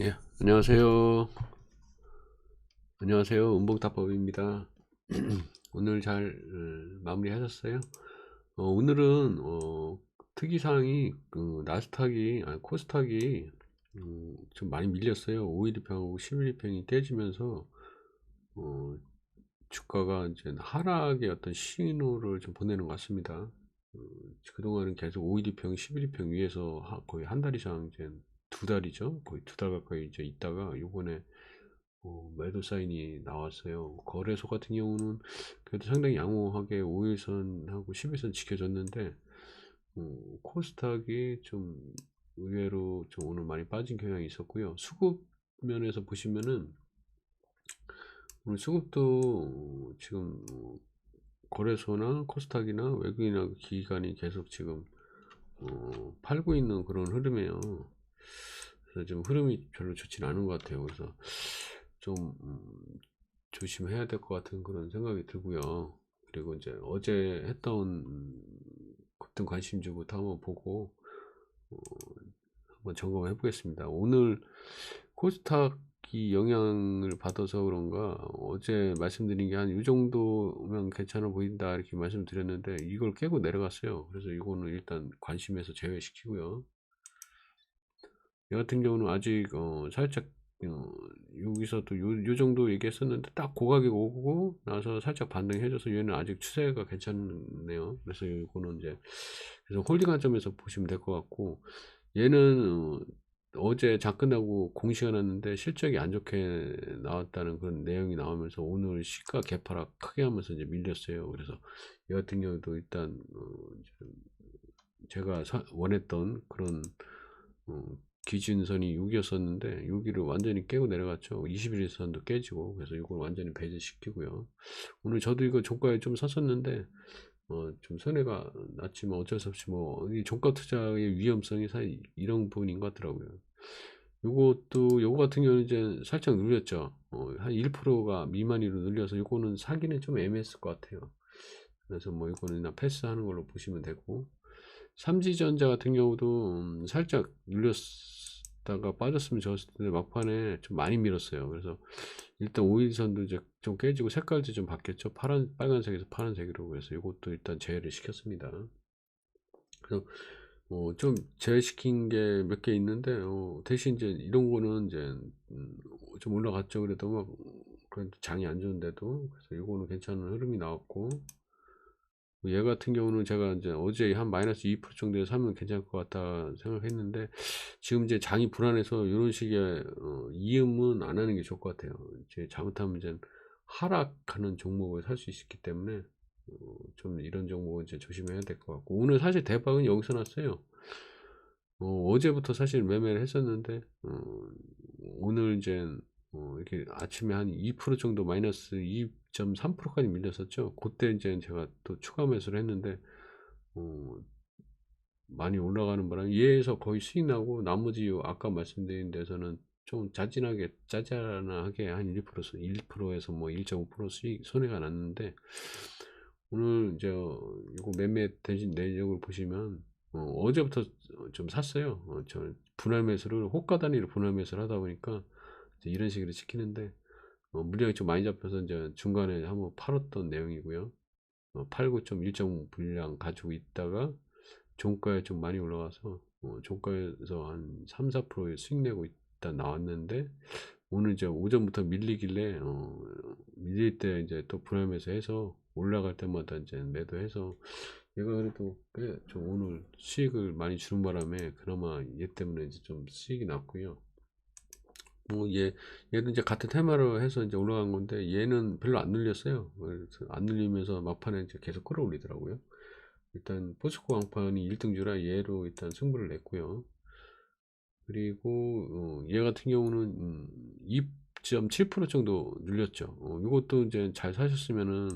예, 안녕하세요. 안녕하세요. 운봉타법입니다. 오늘 잘 어, 마무리 하셨어요? 어, 오늘은 어, 특이사항이 그 나스닥이 아니, 코스닥이 음, 좀 많이 밀렸어요. 5일이평하고 11일평이 깨지면서 어, 주가가 이제 하락의 어떤 신호를 좀 보내는 것 같습니다. 어, 그동안은 계속 5일이평, 11일평 위에서 하, 거의 한 달 이상 이제 두 달이죠. 거의 두 달 가까이 이제 있다가 요번에 어, 매도 사인이 나왔어요. 거래소 같은 경우는 그래도 상당히 양호하게 5일선하고 10일선 지켜졌는데 어, 코스닥이 좀 의외로 좀 오늘 많이 빠진 경향이 있었고요. 수급 면에서 보시면은 오늘 수급도 지금 거래소나 코스닥이나 외국인이나 기관이 계속 지금 어, 팔고 있는 그런 흐름이에요. 그래서 지금 흐름이 별로 좋지는 않은 것 같아요. 그래서 좀 음, 조심해야 될 것 같은 그런 생각이 들고요. 그리고 이제 어제 했던 급등 관심주부터 한번 보고 어, 한번 점검해 보겠습니다. 오늘 코스닥이 영향을 받아서 그런가 어제 말씀드린 게 한 이 정도면 괜찮아 보인다 이렇게 말씀드렸는데 이걸 깨고 내려갔어요. 그래서 이거는 일단 관심에서 제외시키고요. 얘 같은 경우는 아직 어, 살짝 어, 여기서도 요, 요 정도 얘기했었는데 딱 고가격 오고 나서 살짝 반등해줘서 얘는 아직 추세가 괜찮네요. 그래서 이거는 이제 그래서 홀딩 관점에서 보시면 될 것 같고 얘는 어, 제장 끝나고 공시가 났는데 실적이 안 좋게 나왔다는 그런 내용이 나오면서 오늘 시가 개파락 크게 하면서 이제 밀렸어요. 그래서 이 같은 경우도 일단 어, 제가 사, 원했던 그런 어, 기준선이 6이었었는데 여기를 완전히 깨고 내려갔죠. 21일선도 깨지고 그래서 이걸 완전히 배제시키고요. 오늘 저도 이거 종가에 좀 샀었는데 어, 좀 손해가 났지만 어쩔 수 없이 뭐 이 종가 투자의 위험성이 사실 이런 부분인 것 같더라고요. 요것도 요거 같은 경우는 이제 살짝 눌렸죠. 어, 한 1%가 미만으로 눌려서 요거는 사기는 좀 애매했을 것 같아요. 그래서 뭐 이거는 패스하는 걸로 보시면 되고. 삼지전자 같은 경우도 음, 살짝 눌렸 다가 빠졌으면 좋았을 텐데 막판에 좀 많이 밀었어요. 그래서 일단 5일선도 이제 좀 깨지고 색깔도 좀 바뀌었죠. 파란, 빨간색에서 파란색으로 그래서 이것도 일단 제외를 시켰습니다. 그래서 어, 좀 제외시킨 게 몇 개 있는데 어, 대신 이제 이런 거는 이제 음, 좀 올라갔죠. 그래도 막 그래도 장이 안 좋은데도 그래서 이거는 괜찮은 흐름이 나왔고 얘 같은 경우는 제가 이제 어제 한 마이너스 2% 정도에 사면 괜찮을 것 같다 생각했는데 지금 이제 장이 불안해서 이런 식의 어, 이음은 안 하는 게 좋을 것 같아요. 이제 잘못하면 이제 하락하는 종목을 살 수 있기 때문에 어, 좀 이런 종목은 이제 조심해야 될 것 같고 오늘 사실 대박은 여기서 났어요. 어, 제부터 사실 매매를 했었는데 어, 오늘 이제 어, 이렇게 아침에 한 2% 정도 마이너스 2.3%까지 밀렸었죠. 그때 이제 제가 또 추가 매수를 했는데, 어, 많이 올라가는 바람에 얘에서 거의 수익 나고 나머지 아까 말씀드린 데서는 좀 짜진하게 짜잘하게 한 1% 1%에서 뭐 1.5% 수익 손해가 났는데 오늘 이제 이거 매매 대신 내역을 보시면 어, 제부터좀 샀어요. 어, 저 분할 매수를 호가 단위로 분할 매수를 하다 보니까 이런 식으로 시키는데 어, 물량이 좀 많이 잡혀서 이제 중간에 한번 팔았던 내용이고요. 어, 팔고 좀 일정 분량 가지고 있다가 종가에 좀 많이 올라가서 어, 종가에서 한 3, 4%의 수익 내고 있다 나왔는데 오늘 이제 오전부터 밀리길래 어, 밀릴 때 이제 또 분할매수 해서 올라갈 때마다 이제 매도해서 얘가 그래도 꽤 좀 오늘 수익을 많이 주는 바람에 그나마 얘 때문에 이제 좀 수익이 났고요. 뭐 얘 얘도 이제 같은 테마로 해서 이제 올라간 건데 얘는 별로 안 눌렸어요. 안 눌리면서 막판에 이제 계속 끌어올리더라고요. 일단 포스코 왕판이 1등주라 얘로 일단 승부를 냈고요. 그리고 어, 얘 같은 경우는 음, 2.7% 정도 눌렸죠. 어, 이것도 이제 잘 사셨으면은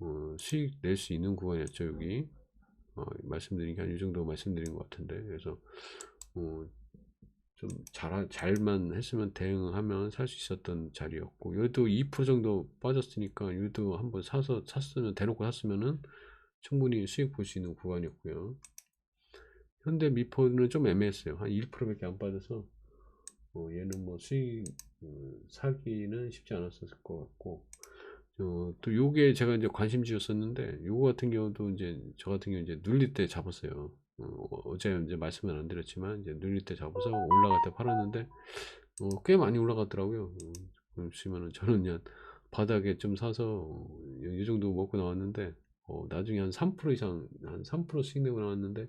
어, 수익 낼 수 있는 구간이었죠 여기 어, 말씀드린 게 한 이 정도 말씀드린 것 같은데 그래서 어, 좀 잘, 잘만 했으면 대응하면 살 수 있었던 자리였고 여기도 2% 정도 빠졌으니까 여기도 한번 사서 샀으면 대놓고 샀으면은 충분히 수익 볼 수 있는 구간이었고요 현대 미포는 좀 애매했어요 한 1%밖에 안 빠져서 어, 얘는 뭐 수익 어, 사기는 쉽지 않았을 것 같고 어, 또 요게 제가 이제 관심지였었는데 요거 같은 경우도 이제 저 같은 경우 이제 눌릴 때 잡았어요. 어, 어제 이제 말씀은 안 드렸지만 이제 눌릴 때 잡아서 올라갈 때 팔았는데 어, 꽤 많이 올라갔더라고요. 어, 보시면은 저는 그냥 바닥에 좀 사서 어, 이 정도 먹고 나왔는데 어, 나중에 한 3% 이상 한3% 수익 내고 나왔는데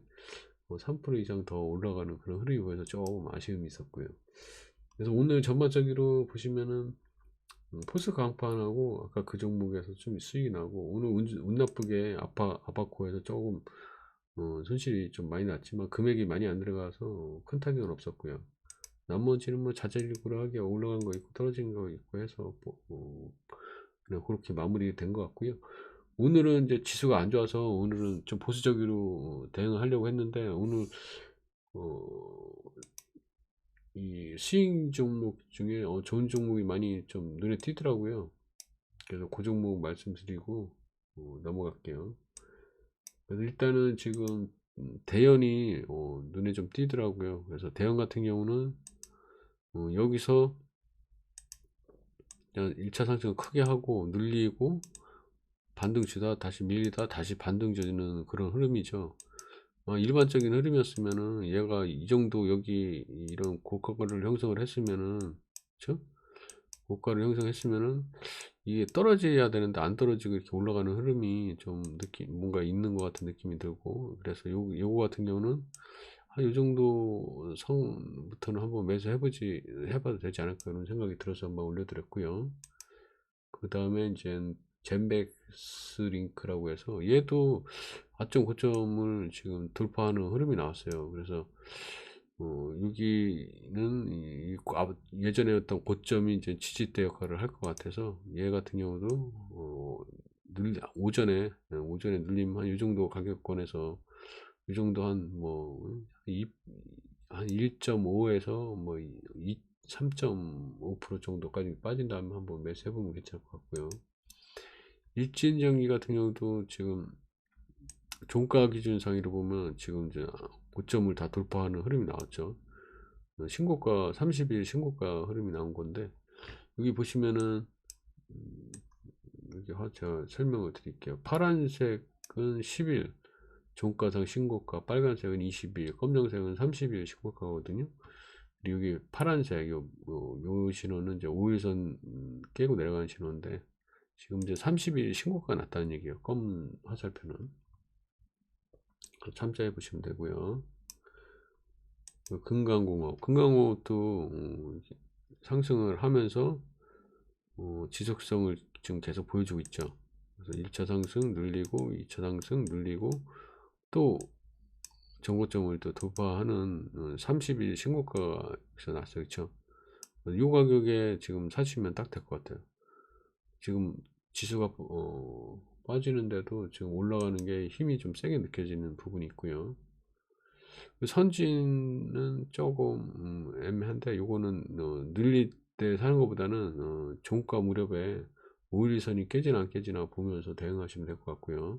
어, 3% 이상 더 올라가는 그런 흐름이 보여서 조금 아쉬움이 있었고요. 그래서 오늘 전반적으로 보시면은 음, 포스 강판하고 아까 그 종목에서 좀 수익이 나고 오늘 운, 운 나쁘게 아파 아바코에서 조금 어, 손실이 좀 많이 났지만 금액이 많이 안 들어가서 큰 타격은 없었고요. 나머지는 뭐 자잘구레하게 올라간 거 있고 떨어진 거 있고 해서 뭐, 어, 그냥 그렇게 마무리 된 것 같고요. 오늘은 이제 지수가 안 좋아서 오늘은 좀 보수적으로 대응을 하려고 했는데 오늘 어, 이 수익 종목 중에 어, 좋은 종목이 많이 좀 눈에 띄더라고요. 그래서 그 종목 말씀드리고 어, 넘어갈게요. 일단은 지금 대연이 어, 눈에 좀 띄더라고요. 그래서 대연 같은 경우는 어, 여기서 1차 상승을 크게 하고 눌리고 반등 주다 다시 밀리다 다시 반등 주는 그런 흐름이죠. 어, 일반적인 흐름이었으면은 얘가 이 정도 여기 이런 고가를 형성을 했으면은 그쵸? 고가를 형성했으면은 이게 떨어져야 되는데 안 떨어지고 이렇게 올라가는 흐름이 좀 느낌 뭔가 있는 것 같은 느낌이 들고 그래서 요 요거 같은 경우는 한요 정도 성부터는 한번 매수 해보지 해봐도 되지 않을까 이런 생각이 들어서 한번 올려드렸고요. 그 다음에 이제 젠백스 링크라고 해서 얘도 아점 고점을 지금 돌파하는 흐름이 나왔어요. 그래서 어, 여기는 예전에 어떤 고점이 이제 지지대 역할을 할 것 같아서 얘 같은 경우도 어, 늘 오전에 오전에 눌림 한 이 정도 가격권에서 이 정도 한 뭐 한 1.5에서 뭐3.5% 정도까지 빠진 다음에 한번 매수해보면 괜찮을 것 같고요. 일진전기 같은 경우도 지금 종가 기준상으로 보면 지금 이제 고점을 다 돌파하는 흐름이 나왔죠. 신고가 30일 신고가 흐름이 나온 건데 여기 보시면은 음, 여기 제가 설명을 드릴게요. 파란색은 10일 종가상 신고가, 빨간색은 20일, 검정색은 30일 신고가거든요. 그리고 여기 파란색 요, 요, 요 신호는 이제 5일선 깨고 내려가는 신호인데 지금 이제 30일 신고가 났다는 얘기예요. 검 화살표는. 참조해 보시면 되고요. 그 금강공업, 금강공업도 어, 상승을 하면서 어, 지속성을 지금 계속 보여주고 있죠. 그래서 1차 상승 늘리고 2차 상승 늘리고 또 정고점을 또 돌파하는 30일 어, 났어요. 그쵸? 이 가격에 지금 사시면 딱 될 것 같아요. 지금 지수가 어, 빠지는데도 지금 올라가는 게 힘이 좀 세게 느껴지는 부분이 있고요. 그 선진은 조금 음, 애매한데 요거는 어, 늘릴 때 사는 것보다는 어, 종가 무렵에 5일선이 깨지나 안 깨지나 보면서 대응하시면 될 것 같고요.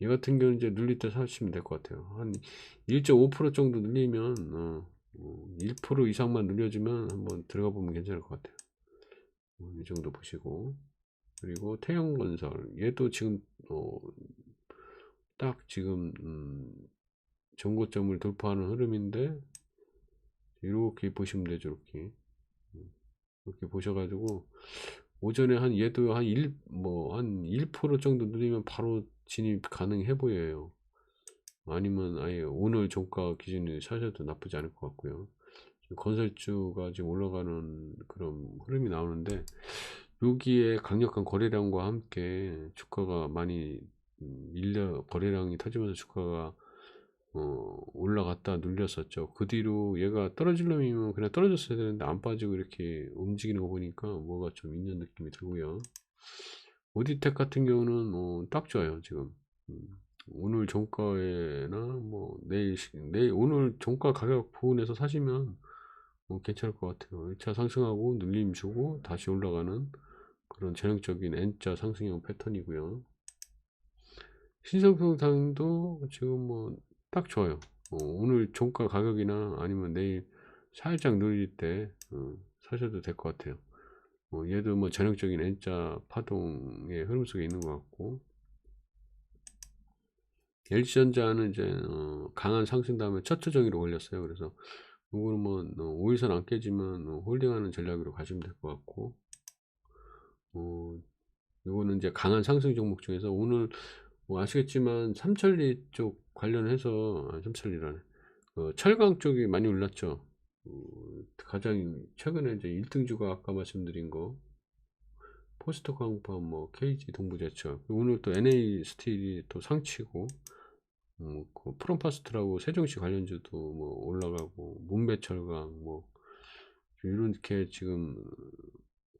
이 같은 경우는 이제 눌릴 때 사시면 될 것 같아요. 한 1.5% 정도 늘리면 어, 1% 어, 이상만 늘려주면 한번 들어가 보면 괜찮을 것 같아요. 어, 이 정도 보시고 그리고 태형건설 얘도 지금 어, 딱 지금 음, 전고점을 돌파하는 흐름인데 이렇게 보시면 되죠 이렇게 음, 이렇게 보셔가지고 오전에 한 얘도 한 1, 뭐, 한 1% 정도 늘리면 바로 진입 가능해 보여요. 아니면 아예 오늘 종가 기준을 사셔도 나쁘지 않을 것 같고요. 건설주가 지금 올라가는 그런 흐름이 나오는데 여기에 강력한 거래량과 함께 주가가 많이 밀려 거래량이 터지면서 주가가 어, 올라갔다 눌렸었죠. 그 뒤로 얘가 떨어질 놈이면 그냥 떨어졌어야 되는데 안 빠지고 이렇게 움직이는 거 보니까 뭐가 좀 있는 느낌이 들고요. 오디텍 같은 경우는 어, 딱 좋아요 지금 음, 오늘 종가에나 뭐 내일 내일 오늘 종가 가격 부분에서 사시면 어, 괜찮을 것 같아요 1차 상승하고 눌림 주고 다시 올라가는 그런 전형적인 N자 상승형 패턴이고요 신성평상도 지금 뭐 딱 좋아요 어, 오늘 종가 가격이나 아니면 내일 살짝 누릴 때 어, 사셔도 될 것 같아요. 어, 얘도 뭐 전형적인 N자 파동의 흐름 속에 있는 것 같고 LG전자는 이제 어, 강한 상승 다음에 첫 조정위로 올렸어요. 그래서 이거는 뭐 어, 5일선 안 깨지면 어, 홀딩하는 전략으로 가시면 될 것 같고 어, 이거는 이제 강한 상승 종목 중에서 오늘 뭐 아시겠지만 삼천리 쪽 관련해서 아, 삼천리라네. 어, 철강 쪽이 많이 올랐죠. 어, 가장 최근에 이제 1등주가 아까 말씀드린 거. 포스트 광판 뭐 KG 동부제철. 오늘 또 NA 스틸이 또 상치고 뭐, 그 프롬파스트라고 세종시 관련주도 뭐 올라가고 문배철강 뭐 이렇게 지금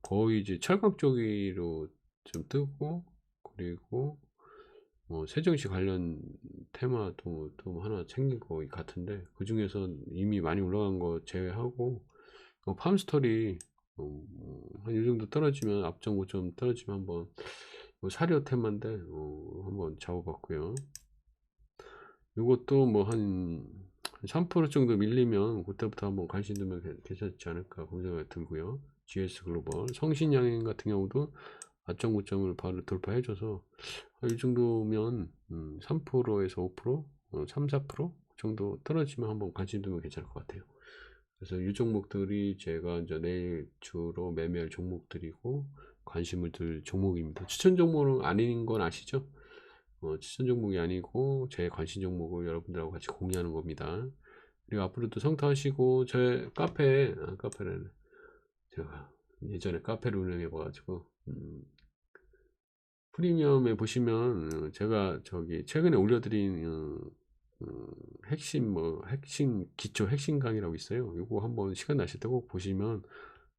거의 이제 철강 쪽으로 좀 뜨고 그리고 뭐 세종시 관련 테마도 또 하나 챙긴 거 같은데 그 중에서 이미 많이 올라간 거 제외하고 어, 팜스토리 어, 한이 정도 떨어지면 앞전 고점 떨어지면 한번 뭐 사료 테마인데 어, 한번 잡아봤고요. 이것도 뭐한 3% 정도 밀리면 그때부터 한번 관심 두면 괜- 괜찮지 않을까 그런 생각이 들고요. GS 글로벌 성신양행 같은 경우도 아점 고점을 바로 돌파해줘서 이 정도면 음, 3%에서 5%, 어, 3, 4% 정도 떨어지면 한번 관심 두면 괜찮을 것 같아요. 그래서 이 종목들이 제가 이제 내일 주로 매매할 종목들이고 관심을 들 종목입니다. 추천 종목은 아닌 건 아시죠? 어, 추천 종목이 아니고 제 관심 종목을 여러분들하고 같이 공유하는 겁니다. 그리고 앞으로도 성타하시고 제 카페, 아, 카페는 제가 예전에 카페를 운영해 봐가지고 음, 프리미엄에 보시면 어, 제가 저기 최근에 올려드린 어, 어, 핵심 뭐 핵심 기초 핵심 강의라고 있어요. 이거 한번 시간 나실 때 꼭 보시면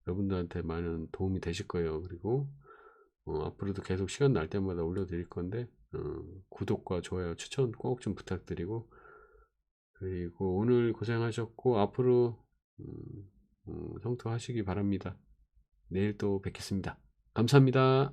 여러분들한테 많은 도움이 되실 거예요. 그리고 어, 앞으로도 계속 시간 날 때마다 올려드릴 건데 어, 구독과 좋아요 추천 꼭 좀 부탁드리고 그리고 오늘 고생하셨고 앞으로 음, 음, 성투하시기 바랍니다. 내일 또 뵙겠습니다. 감사합니다.